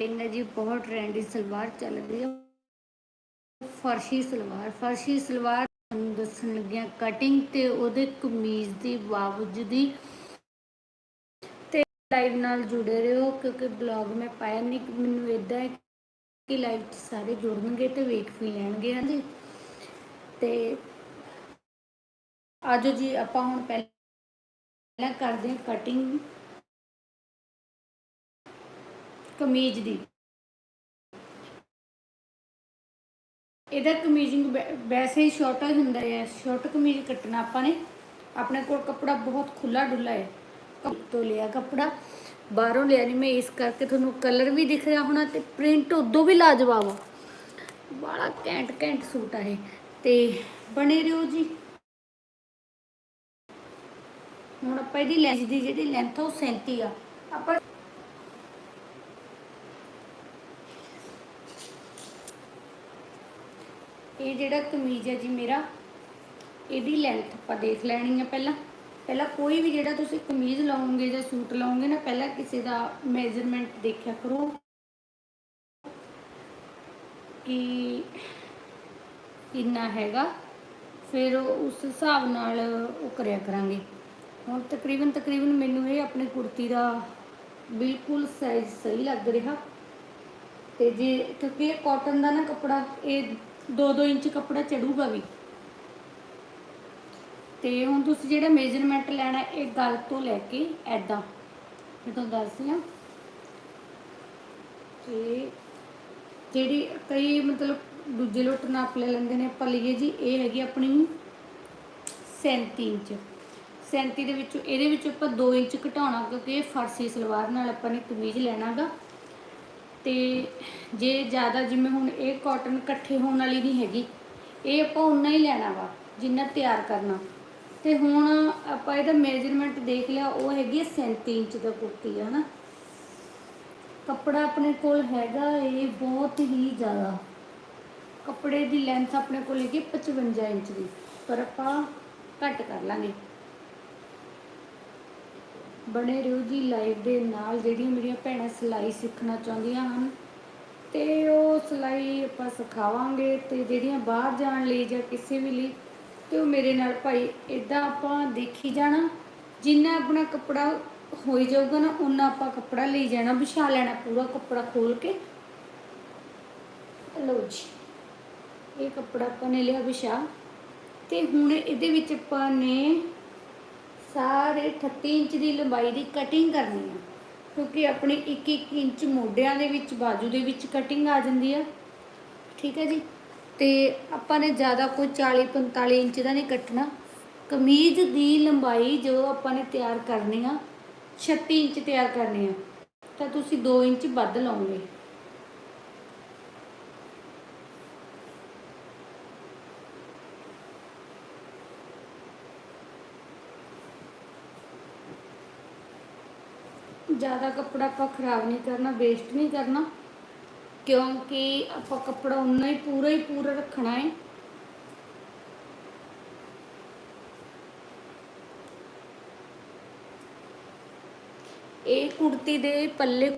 Cutting ਹੈ ਜੀ, ਬਹੁਤ ਟ੍ਰੈਂਡੀ ਸਲਵਾਰ ਚੱਲ ਰਹੀ ਹੈ। ਫਰਸ਼ੀ ਸਲਵਾਰ ਫਰਸ਼ੀ ਸਲਵਾਰ ਤੁਹਾਨੂੰ ਦੱਸਣ ਲੱਗਿਆ ਕਟਿੰਗ ਤੇ ਉਹਦੇ ਕਮੀਜ਼ ਦੀ ਬਾਵਜੂਦੀ ਤੇ ਲਾਈਵ ਨਾਲ ਜੁੜੇ ਰਹੋ, ਕਿਉਂਕਿ ਬਲੌਗ ਮੈਂ ਪਾਇਆ ਨਹੀਂ ਮੈਨੂੰ ਇਦਾਂ ਹੈ ਕਿ ਲਾਈਵ 'ਚ ਸਾਰੇ ਜੁੜਨਗੇ ਤੇ ਵੇਖ ਵੀ ਲੈਣਗੇ, ਹਾਂਜੀ। ਤੇ ਆਜੋ ਜੀ, ਆਪਾਂ ਹੁਣ ਪਹਿਲਾਂ ਕਰਦੇ ਹਾਂ ਕਟਿੰਗ ਕਮੀਜ਼ ਦੀ। ਇਹਦਾ ਕਮੀਜ਼ਿੰਗ ਵੈਸੇ ਹੀ ਛੋਟਾ ਹੁੰਦਾ ਹੈ। ਛੋਟ ਕਮੀਜ਼ ਕੱਟਣਾ ਆਪਾਂ ਨੇ। ਆਪਣੇ ਕੋਲ ਕੱਪੜਾ ਬਹੁਤ ਖੁੱਲਾ ਡੁੱਲਾ ਹੈ। ਤੋਂ ਲਿਆ ਕੱਪੜਾ। ਬਾਹਰੋਂ ਲਿਆ ਨਹੀਂ ਮੈਂ, ਇਸ ਕਰਕੇ ਤੁਹਾਨੂੰ ਕਲਰ ਵੀ ਦਿਖ ਰਿਹਾ ਹੋਣਾ ਤੇ ਪ੍ਰਿੰਟ ਉਦੋਂ ਵੀ ਲਾਜਵਾਬ ਆ। ਬੜਾ ਕੈਂਟ ਕੈਂਟ ਸੂਟ ਆ ਇਹ। ਤੇ ਬਣੇ ਰਹੋ ਜੀ। ਹੁਣ ਆਪਾਂ ਇਹਦੀ ਲੈਂਥ ਦੀ ਜਿਹੜੀ ਲੈਂਥ ਆ ਉਹ 37 ਆ। ਆਪਾਂ ਇਹ ਜਿਹੜਾ ਕਮੀਜ਼ ਹੈ ਜੀ ਮੇਰਾ, ਇਹਦੀ ਲੈਂਥ ਆਪਾਂ ਦੇਖ ਲੈਣੀ ਹੈ ਪਹਿਲਾਂ। ਪਹਿਲਾਂ ਕੋਈ ਵੀ ਜਿਹੜਾ ਤੁਸੀਂ ਕਮੀਜ਼ ਲਾਉਂਗੇ ਜਾਂ ਸੂਟ ਲਾਉਂਗੇ ਨਾ, ਪਹਿਲਾਂ ਕਿਸੇ ਦਾ ਮੈਜ਼ਰਮੈਂਟ ਦੇਖਿਆ ਕਰੋ ਕਿ ਕਿੰਨਾ ਹੈਗਾ, ਫਿਰ ਉਸ ਹਿਸਾਬ ਨਾਲ ਉਹ ਕਰਿਆ ਕਰਾਂਗੇ। ਹੁਣ ਤਕਰੀਬਨ ਤਕਰੀਬਨ ਮੈਨੂੰ ਇਹ ਆਪਣੀ ਕੁੜਤੀ ਦਾ ਬਿਲਕੁਲ ਸਾਈਜ਼ ਸਹੀ ਲੱਗ ਰਿਹਾ। ਤੇ ਜੇ, ਕਿਉਂਕਿ ਇਹ ਕਾਟਨ ਦਾ ਨਾ ਕੱਪੜਾ, ਇਹ 2-2 ਇੰਚ ਕੱਪੜਾ ਚੜੂਗਾ ਵੀ। ਤੇ ਹੁਣ ਤੁਸੀਂ ਜਿਹੜਾ ਮੇਜਰਮੈਂਟ ਲੈਣਾ, ਇਹ ਗਲ ਤੋਂ ਲੈ ਕੇ ਐਦਾਂ ਮੈਂ ਤੁਹਾਨੂੰ ਦੱਸਦੀ ਹਾਂ ਤੇ ਜਿਹੜੀ ਕਈ ਮਤਲਬ ਦੂਜੇ ਲੋਟ ਨਾਪ ਲੈ ਲੈਂਦੇ ਨੇ, ਆਪਾਂ ਲਈਏ ਜੀ, ਇਹ ਹੈਗੀ ਆਪਣੀ 37 ਇੰਚ। 37 ਦੇ ਵਿੱਚੋਂ, ਇਹਦੇ ਵਿੱਚ ਆਪਾਂ 2 ਇੰਚ ਘਟਾਉਣਾ, ਕਿਉਂਕਿ ਇਹ ਫਰਸੀ ਸਲਵਾਰ, ਨਾਲ ਆਪਾਂ ਨੇ ਕਮੀਜ਼ ਲੈਣਾਗਾ। ਤੇ ਜੇ ਜ਼ਿਆਦਾ ਜਿਵੇਂ ਹੁਣ ਇਹ ਕਾਟਨ ਇਕੱਠੇ ਹੋਣ ਵਾਲੀ ਨਹੀਂ ਹੈਗੀ, ਇਹ ਆਪਾਂ ਉਨਾ ਹੀ ਲੈਣਾ ਵਾ, ਜਿੰਨਾ ਤਿਆਰ ਕਰਨਾ। ਤੇ ਹੁਣ ਆਪਾਂ ਇਹਦਾ ਮੇਜਰਮੈਂਟ ਦੇਖ ਲਿਆ, ਉਹ ਹੈਗੀ ਹੈ 37 ਇੰਚ ਦਾ ਕੁੜਤੀ ਹੈ ਹਨਾ? ਕੱਪੜਾ ਆਪਣੇ ਕੋਲ ਹੈਗਾ, ਇਹ ਬਹੁਤ ਹੀ ਜ਼ਿਆਦਾ। ਕੱਪੜੇ ਦੀ ਲੈਂਥ ਆਪਣੇ ਕੋਲ ਹੈਗੀ 55 ਇੰਚ ਦੀ, ਪਰ ਆਪਾਂ ਘੱਟ ਕਰ ਲਾਂਗੇ। ਬਣੇ ਰਹੋ ਜੀ ਲਾਈਵ ਦੇ ਨਾਲ, ਜਿਹੜੀਆਂ ਮੇਰੀਆਂ ਭੈਣਾਂ ਸਿਲਾਈ ਸਿੱਖਣਾ ਚਾਹੁੰਦੀਆਂ ਹਨ। ਤੇ ਉਹ ਸਿਲਾਈ ਆਪਾਂ ਸਿਖਾਵਾਂਗੇ ਤੇ ਜਿਹੜੀਆਂ ਬਾਹਰ ਜਾਣ ਲਈ ਜਾਂ ਕਿਸੇ ਵੀ ਲਈ, ਤੇ ਉਹ ਮੇਰੇ ਨਾਲ ਭਾਈ ਇਦਾਂ ਆਪਾਂ ਦੇਖੀ ਜਾਣਾ, ਜਿੰਨਾ ਆਪਣਾ ਕੱਪੜਾ ਹੋਈ ਜਾਊਗਾ ਨਾ ਉਨਾ ਆਪਾਂ ਕੱਪੜਾ ਲਈ ਜਾਣਾ, ਵਿਛਾ ਲੈਣਾ ਪੂਰਾ ਕੱਪੜਾ ਖੋਲ ਕੇ। ਲਓ ਜੀ, ਇਹ ਕੱਪੜਾ ਆਪਾਂ ਨੇ ਲਿਆ ਵਿਛਾ। ਤੇ ਹੁਣ ਇਹਦੇ ਵਿੱਚ ਆਪਾਂ ਨੇ ਸਾਰੇ 38 ਇੰਚ ਦੀ ਲੰਬਾਈ ਦੀ ਕਟਿੰਗ ਕਰਨੀ ਆ। ਕਿਉਂਕਿ ਆਪਣੀ 1-1 ਇੰਚ ਮੋਢਿਆਂ ਦੇ ਵਿੱਚ, ਬਾਜੂ ਦੇ ਵਿੱਚ ਕਟਿੰਗ ਆ ਜਾਂਦੀ ਆ। ਠੀਕ ਹੈ ਜੀ? ਤੇ ਆਪਾਂ ਨੇ ਜ਼ਿਆਦਾ ਕੋਈ 40-45 ਇੰਚ ਦਾ ਨਹੀਂ ਕੱਟਣਾ। ਕਮੀਜ਼ ਦੀ ਲੰਬਾਈ ਜੋ ਆਪਾਂ ਨੇ ਤਿਆਰ ਕਰਨੀ ਆ 36 ਇੰਚ ਤਿਆਰ ਕਰਨੀ ਆ, ਤਾਂ ਤੁਸੀਂ 2 ਇੰਚ ਵੱਧ ਲਾਉਂਗੇ ਜ਼ਿਆਦਾ ਕੱਪੜਾ ਆਪਾਂ ਖਰਾਬ ਨਹੀਂ ਕਰਨਾ ਵੇਸਟ ਨਹੀਂ ਕਰਨਾ ਕਿਉਂਕਿ ਆਪਾਂ ਕੱਪੜਾ ਉਨਾ ਹੀ ਪੂਰਾ ਹੀ ਪੂਰਾ ਰੱਖਣਾ ਹੈ ਇਹ ਕੁੜਤੀ ਦੇ ਪੱਲੇ